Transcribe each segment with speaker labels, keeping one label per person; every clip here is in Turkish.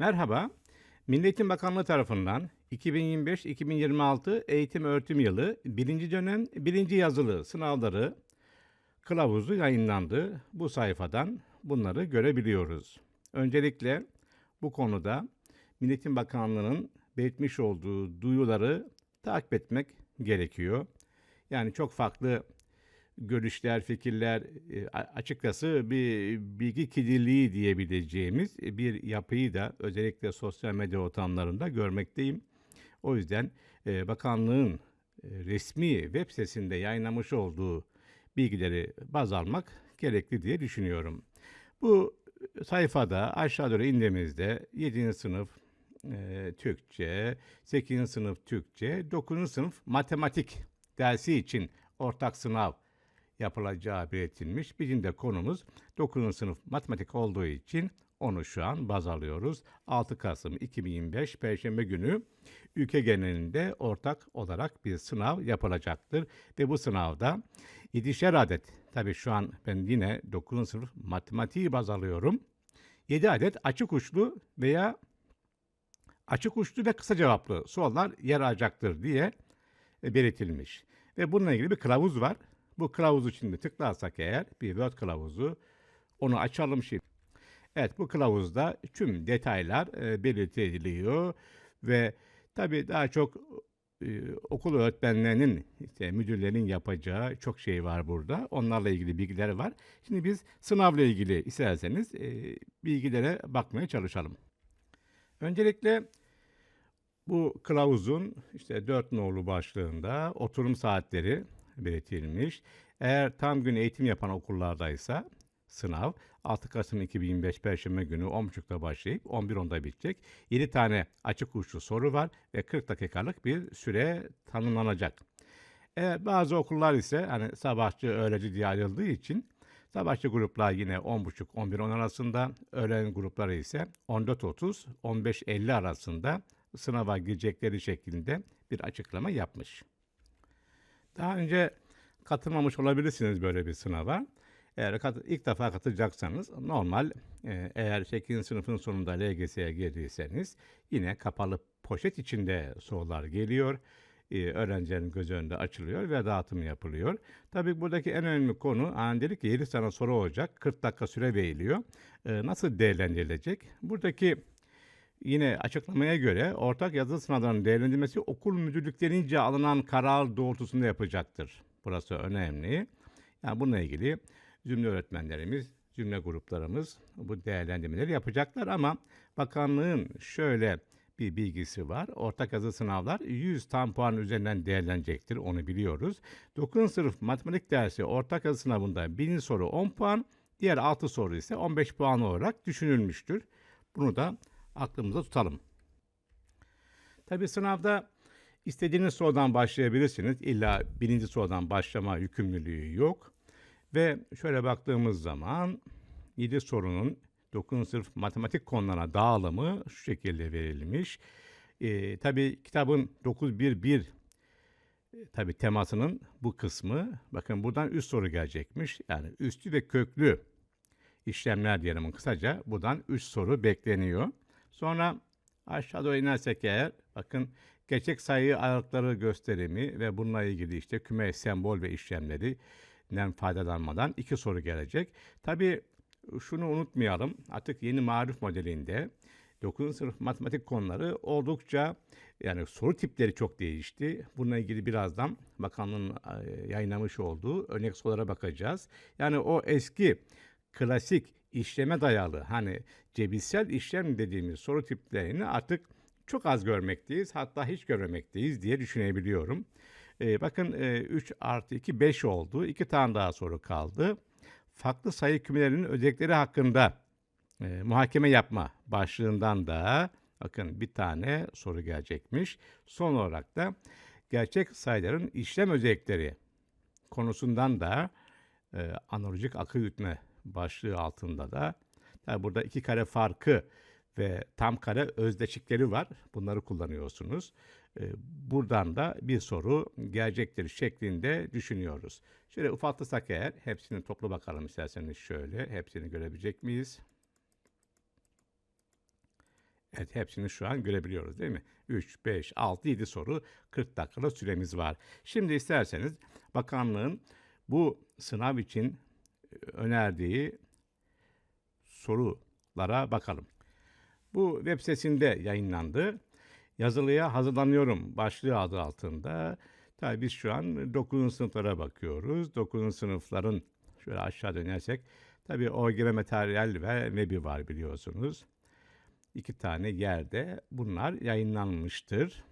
Speaker 1: Merhaba. Milli Eğitim Bakanlığı tarafından 2025-2026 eğitim öğretim yılı 1. dönem 1. yazılı sınavları kılavuzu yayınlandı. Bu sayfadan bunları görebiliyoruz. Öncelikle bu konuda Milli Eğitim Bakanlığı'nın belirtmiş olduğu duyuları takip etmek gerekiyor. Yani çok farklı görüşler, fikirler, e, açıkçası bir bilgi kirliliği diyebileceğimiz bir yapıyı da özellikle sosyal medya ortamlarında görmekteyim. O yüzden e, bakanlığın e, resmi web sitesinde yayınlamış olduğu bilgileri baz almak gerekli diye düşünüyorum. Bu sayfada aşağı doğru indiğimizde 7. sınıf e, Türkçe, 8. sınıf Türkçe, 9. sınıf matematik dersi için ortak sınav yapılacağı belirtilmiş. Bizim de konumuz 9. sınıf matematik olduğu için onu şu an baz alıyoruz. 6 Kasım 2025 Perşembe günü ülke genelinde ortak olarak bir sınav yapılacaktır. Ve bu sınavda 7'şer adet, tabii şu an ben yine 9. sınıf matematiği baz alıyorum. 7 adet açık uçlu veya açık uçlu ve kısa cevaplı sorular yer alacaktır diye belirtilmiş. Ve bununla ilgili bir kılavuz var. Bu kılavuzu şimdi tıklarsak eğer bir Word kılavuzu onu açalım şimdi. Evet bu kılavuzda tüm detaylar e, belirtiliyor ve tabii daha çok e, okul öğretmenlerinin, işte müdürlerin yapacağı çok şey var burada. Onlarla ilgili bilgiler var. Şimdi biz sınavla ilgili isterseniz e, bilgilere bakmaya çalışalım. Öncelikle bu kılavuzun işte 4 nolu başlığında oturum saatleri belirtilmiş. Eğer tam gün eğitim yapan okullardaysa sınav 6 Kasım 2025 Perşembe günü 10.30'da başlayıp 11.10'da bitecek. 7 tane açık uçlu soru var ve 40 dakikalık bir süre tanımlanacak. Eğer bazı okullar ise hani sabahçı öğrenci diye ayrıldığı için sabahçı gruplar yine 10.30-11.10 arasında, öğlen grupları ise 14.30-15.50 arasında sınava girecekleri şeklinde bir açıklama yapmış. Daha önce katılmamış olabilirsiniz böyle bir sınava. Eğer kat- ilk defa katılacaksanız normal e, eğer 8. sınıfın sonunda LGS'ye girdiyseniz yine kapalı poşet içinde sorular geliyor. E, öğrencilerin göz önünde açılıyor ve dağıtım yapılıyor. Tabii buradaki en önemli konu hani dedik ki 7 tane soru olacak. 40 dakika süre veriliyor. E, nasıl değerlendirilecek? Buradaki Yine açıklamaya göre ortak yazılı sınavların değerlendirmesi okul müdürlüklerince alınan karar doğrultusunda yapacaktır. Burası önemli. Yani bununla ilgili cümle öğretmenlerimiz, cümle gruplarımız bu değerlendirmeleri yapacaklar ama bakanlığın şöyle bir bilgisi var. Ortak yazılı sınavlar 100 tam puan üzerinden değerlenecektir. Onu biliyoruz. 9. sınıf matematik dersi ortak yazılı sınavında birinci soru 10 puan, diğer 6 soru ise 15 puan olarak düşünülmüştür. Bunu da aklımıza tutalım. Tabi sınavda istediğiniz sorudan başlayabilirsiniz. İlla birinci sorudan başlama yükümlülüğü yok. Ve şöyle baktığımız zaman 7 sorunun 9. sınıf matematik konularına dağılımı şu şekilde verilmiş. Ee, tabii kitabın 911 e, tabii temasının bu kısmı bakın buradan üst soru gelecekmiş. Yani üstü ve köklü işlemler diyelim kısaca buradan 3 soru bekleniyor. Sonra aşağı doğru inersek eğer bakın gerçek sayı aralıkları gösterimi ve bununla ilgili işte küme sembol ve işlemlerinden faydalanmadan iki soru gelecek. Tabii şunu unutmayalım artık yeni marif modelinde 9. sınıf matematik konuları oldukça yani soru tipleri çok değişti. Bununla ilgili birazdan bakanlığın e, yayınlamış olduğu örnek sorulara bakacağız. Yani o eski klasik işleme dayalı hani cebirsel işlem dediğimiz soru tiplerini artık çok az görmekteyiz. Hatta hiç görmemekteyiz diye düşünebiliyorum. Ee, bakın e, 3 artı 2 5 oldu. 2 tane daha soru kaldı. Farklı sayı kümelerinin özellikleri hakkında e, muhakeme yapma başlığından da bakın bir tane soru gelecekmiş. Son olarak da gerçek sayıların işlem özellikleri konusundan da e, analojik akıl yürütme başlığı altında da tabi burada iki kare farkı ve tam kare özdeşikleri var. Bunları kullanıyorsunuz. Ee, Buradan da bir soru gelecektir şeklinde düşünüyoruz. Şöyle ufaltırsak eğer hepsini toplu bakalım isterseniz şöyle. Hepsini görebilecek miyiz? Evet hepsini şu an görebiliyoruz değil mi? 3, 5, 6, 7 soru 40 dakikalık süremiz var. Şimdi isterseniz bakanlığın bu sınav için önerdiği sorulara bakalım. Bu web sitesinde yayınlandı. Yazılıya hazırlanıyorum başlığı adı altında. Tabii biz şu an 9. sınıflara bakıyoruz. 9. sınıfların şöyle aşağı dönersek tabii OGM materyal ve webi var biliyorsunuz. İki tane yerde bunlar yayınlanmıştır.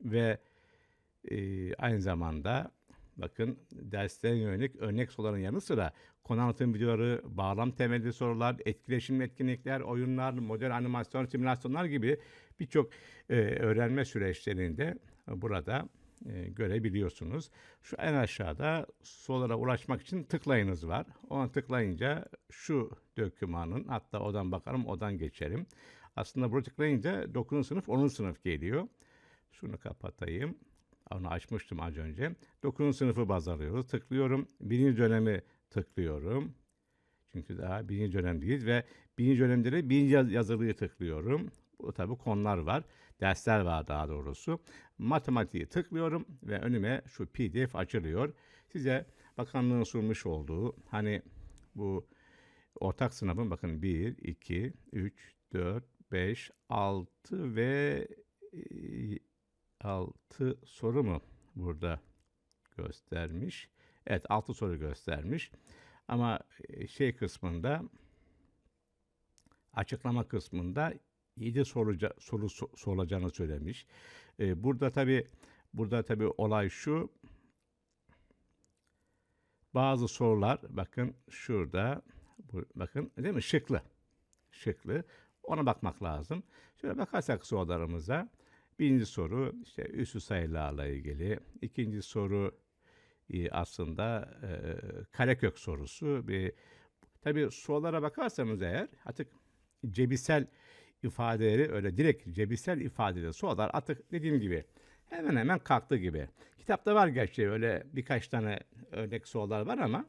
Speaker 1: Ve e, aynı zamanda bakın derslere yönelik örnek soruların yanı sıra konu anlatım videoları, bağlam temelli sorular, etkileşimli etkinlikler, oyunlar, model animasyon, simülasyonlar gibi birçok e, öğrenme süreçlerinde burada e, görebiliyorsunuz. Şu en aşağıda sorulara ulaşmak için tıklayınız var. Ona tıklayınca şu dokümanın hatta odan bakarım odan geçerim. Aslında buraya tıklayınca 9. sınıf 10. sınıf geliyor. Şunu kapatayım. Onu açmıştım az önce. 9. sınıfı baz alıyoruz. Tıklıyorum. Birinci dönemi tıklıyorum. Çünkü daha birinci dönemdeyiz ve birinci dönemde de birinci yaz- yazılıyı tıklıyorum. Bu tabi konular var. Dersler var daha doğrusu. Matematiği tıklıyorum ve önüme şu pdf açılıyor. Size bakanlığın sunmuş olduğu hani bu ortak sınavın bakın 1, 2, 3, 4, 5, 6 ve 6 soru mu burada göstermiş? Evet 6 soru göstermiş. Ama e, şey kısmında açıklama kısmında 7 soruca, soru so- sorulacağını söylemiş. E, burada tabi burada tabi olay şu. Bazı sorular bakın şurada bakın değil mi şıklı. Şıklı. Ona bakmak lazım. Şöyle bakarsak sorularımıza birinci soru işte üssü sayılarla ilgili. İkinci soru e, aslında e, karekök sorusu. Bir, tabii sorulara bakarsanız eğer artık cebisel ifadeleri öyle direkt cebisel ifadeli sorular artık dediğim gibi hemen hemen kalktı gibi. Kitapta var gerçi öyle birkaç tane örnek sorular var ama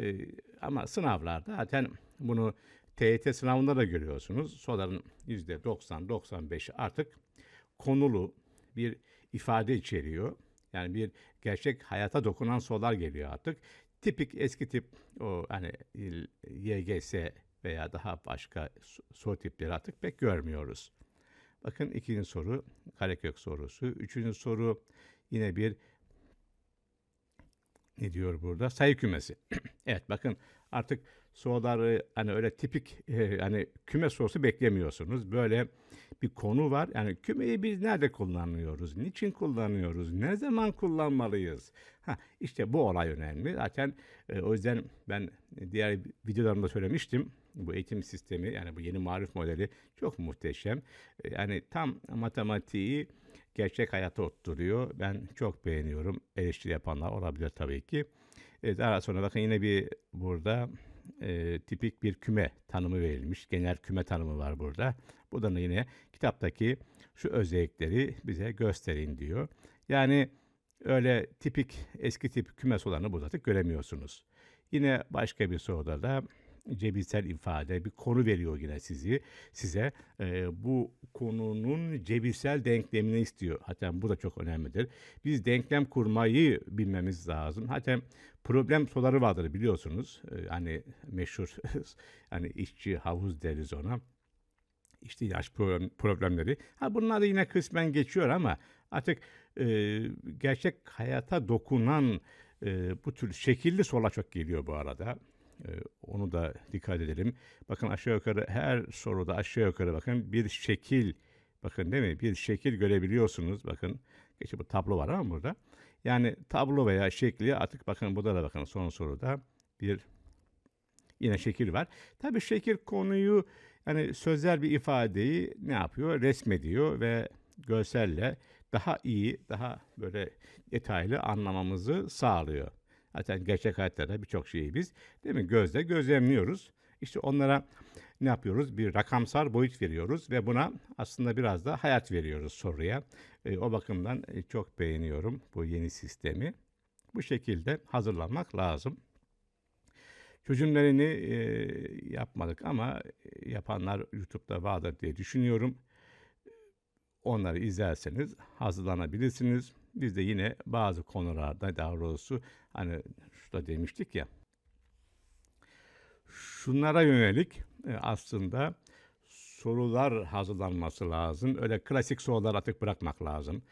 Speaker 1: e, ama sınavlarda zaten bunu TYT sınavında da görüyorsunuz. Soruların %90-95'i artık konulu bir ifade içeriyor. Yani bir gerçek hayata dokunan sorular geliyor artık. Tipik eski tip o hani YGS veya daha başka so- soru tipleri artık pek görmüyoruz. Bakın ikinci soru karekök sorusu. Üçüncü soru yine bir ne diyor burada? Sayı kümesi. evet bakın artık soruları hani öyle tipik e, hani küme sorusu beklemiyorsunuz. Böyle bir konu var. Yani kümeyi biz nerede kullanıyoruz? Niçin kullanıyoruz? Ne zaman kullanmalıyız? Ha, işte bu olay önemli. Zaten e, o yüzden ben diğer videolarımda söylemiştim. Bu eğitim sistemi yani bu yeni marif modeli çok muhteşem. E, Yani tam matematiği gerçek hayata oturtuyor. Ben çok beğeniyorum. Eleştiri yapanlar olabilir tabii ki. E, daha sonra bakın yine bir burada e, tipik bir küme tanımı verilmiş. Genel küme tanımı var burada. Bu da yine kitaptaki şu özellikleri bize gösterin diyor. Yani öyle tipik eski tip küme sorularını burada göremiyorsunuz. Yine başka bir soruda da cebisel ifade bir konu veriyor yine sizi size e, bu konunun cebisel denklemini istiyor. Hatta bu da çok önemlidir. Biz denklem kurmayı bilmemiz lazım. Hatta problem soruları vardır biliyorsunuz. E, hani meşhur hani işçi havuz deriz ona. İşte yaş problem, problemleri. Ha bunlar da yine kısmen geçiyor ama artık e, gerçek hayata dokunan e, bu tür şekilli sorular çok geliyor bu arada. Ee, onu da dikkat edelim. Bakın aşağı yukarı her soruda aşağı yukarı bakın bir şekil bakın değil mi? Bir şekil görebiliyorsunuz. Bakın geçi bu tablo var ama burada. Yani tablo veya şekli artık bakın burada da bakın son soruda bir yine şekil var. Tabii şekil konuyu yani sözel bir ifadeyi ne yapıyor? Resmediyor ve görselle daha iyi, daha böyle detaylı anlamamızı sağlıyor. Zaten gerçek hayatta da birçok şeyi biz değil mi gözle gözlemliyoruz. İşte onlara ne yapıyoruz? Bir rakamsal boyut veriyoruz ve buna aslında biraz da hayat veriyoruz soruya. E, o bakımdan e, çok beğeniyorum bu yeni sistemi. Bu şekilde hazırlanmak lazım. Çözümlerini e, yapmadık ama e, yapanlar YouTube'da vardır diye düşünüyorum. onları izlerseniz hazırlanabilirsiniz. Biz de yine bazı konularda daha doğrusu hani şurada demiştik ya şunlara yönelik e, aslında sorular hazırlanması lazım. Öyle klasik sorular atık bırakmak lazım.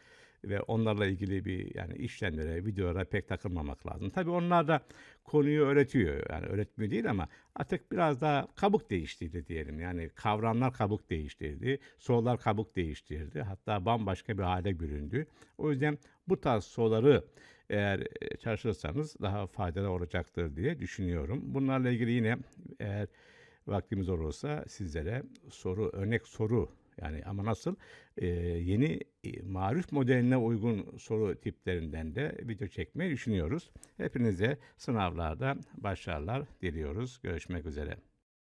Speaker 1: Ve onlarla ilgili bir yani işlemlere, videolara pek takılmamak lazım. Tabii onlar da konuyu öğretiyor. Yani öğretmiyor değil ama artık biraz daha kabuk değiştirdi diyelim. Yani kavramlar kabuk değiştirdi, sorular kabuk değiştirdi. Hatta bambaşka bir hale büründü. O yüzden bu tarz soruları eğer e, çalışırsanız daha faydalı olacaktır diye düşünüyorum. Bunlarla ilgili yine eğer vaktimiz olursa sizlere soru, örnek soru yani ama nasıl e, yeni e, marif modeline uygun soru tiplerinden de video çekmeyi düşünüyoruz. Hepinize sınavlarda başarılar diliyoruz. Görüşmek üzere.